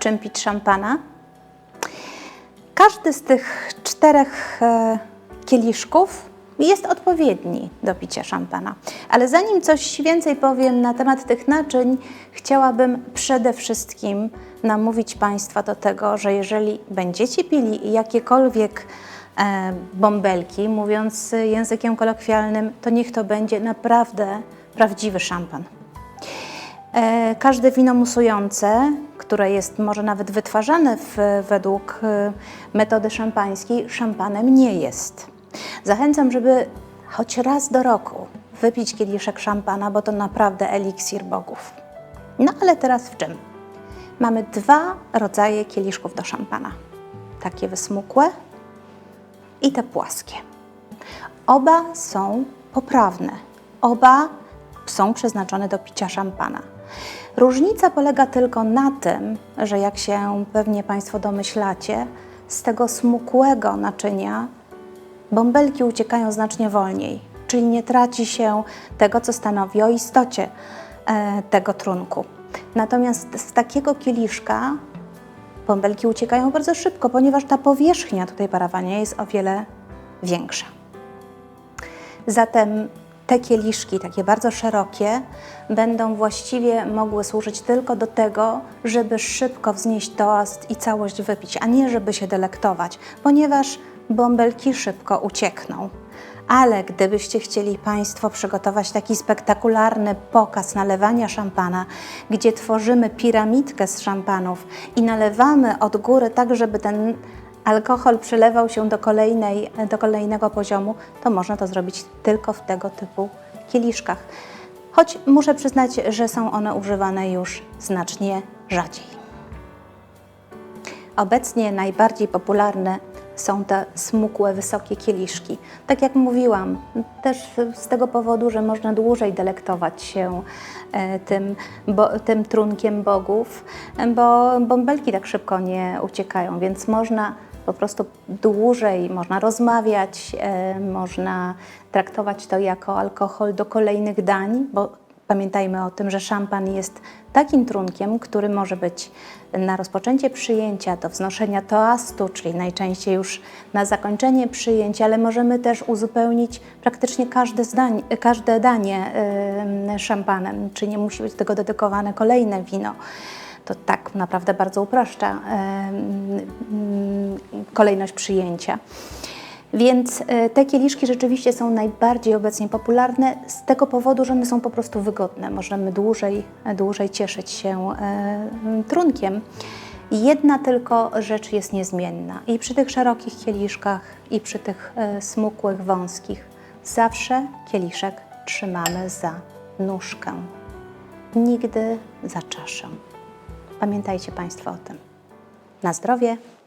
czym pić szampana. Każdy z tych czterech e, kieliszków jest odpowiedni do picia szampana. Ale zanim coś więcej powiem na temat tych naczyń, chciałabym przede wszystkim namówić Państwa do tego, że jeżeli będziecie pili jakiekolwiek e, bąbelki, mówiąc językiem kolokwialnym, to niech to będzie naprawdę prawdziwy szampan. E, Każde wino musujące, które jest może nawet wytwarzane w, według e, metody szampańskiej, szampanem nie jest. Zachęcam, żeby choć raz do roku wypić kieliszek szampana, bo to naprawdę eliksir bogów. No ale teraz w czym? Mamy dwa rodzaje kieliszków do szampana. Takie wysmukłe i te płaskie. Oba są poprawne. Oba są przeznaczone do picia szampana. Różnica polega tylko na tym, że jak się pewnie Państwo domyślacie, z tego smukłego naczynia bąbelki uciekają znacznie wolniej, czyli nie traci się tego, co stanowi o istocie e, tego trunku. Natomiast z takiego kieliszka bąbelki uciekają bardzo szybko, ponieważ ta powierzchnia tutaj parowania jest o wiele większa. Zatem te kieliszki, takie bardzo szerokie, będą właściwie mogły służyć tylko do tego, żeby szybko wznieść toast i całość wypić, a nie żeby się delektować, ponieważ bąbelki szybko uciekną. Ale gdybyście chcieli Państwo przygotować taki spektakularny pokaz nalewania szampana, gdzie tworzymy piramidkę z szampanów i nalewamy od góry tak, żeby ten alkohol przelewał się do, kolejnej, do kolejnego poziomu, to można to zrobić tylko w tego typu kieliszkach. Choć muszę przyznać, że są one używane już znacznie rzadziej. Obecnie najbardziej popularne są te smukłe, wysokie kieliszki. Tak jak mówiłam, też z tego powodu, że można dłużej delektować się e, tym, bo, tym trunkiem bogów, bo bąbelki tak szybko nie uciekają, więc można po prostu dłużej, można rozmawiać, e, można traktować to jako alkohol do kolejnych dań, bo Pamiętajmy o tym, że szampan jest takim trunkiem, który może być na rozpoczęcie przyjęcia, do wznoszenia toastu, czyli najczęściej już na zakończenie przyjęcia, ale możemy też uzupełnić praktycznie każde, każde danie szampanem, czyli nie musi być tego dedykowane kolejne wino. To tak naprawdę bardzo upraszcza kolejność przyjęcia. Więc te kieliszki rzeczywiście są najbardziej obecnie popularne z tego powodu, że one są po prostu wygodne. Możemy dłużej, dłużej cieszyć się e, trunkiem. Jedna tylko rzecz jest niezmienna i przy tych szerokich kieliszkach, i przy tych e, smukłych, wąskich. Zawsze kieliszek trzymamy za nóżkę, nigdy za czaszę. Pamiętajcie Państwo o tym. Na zdrowie!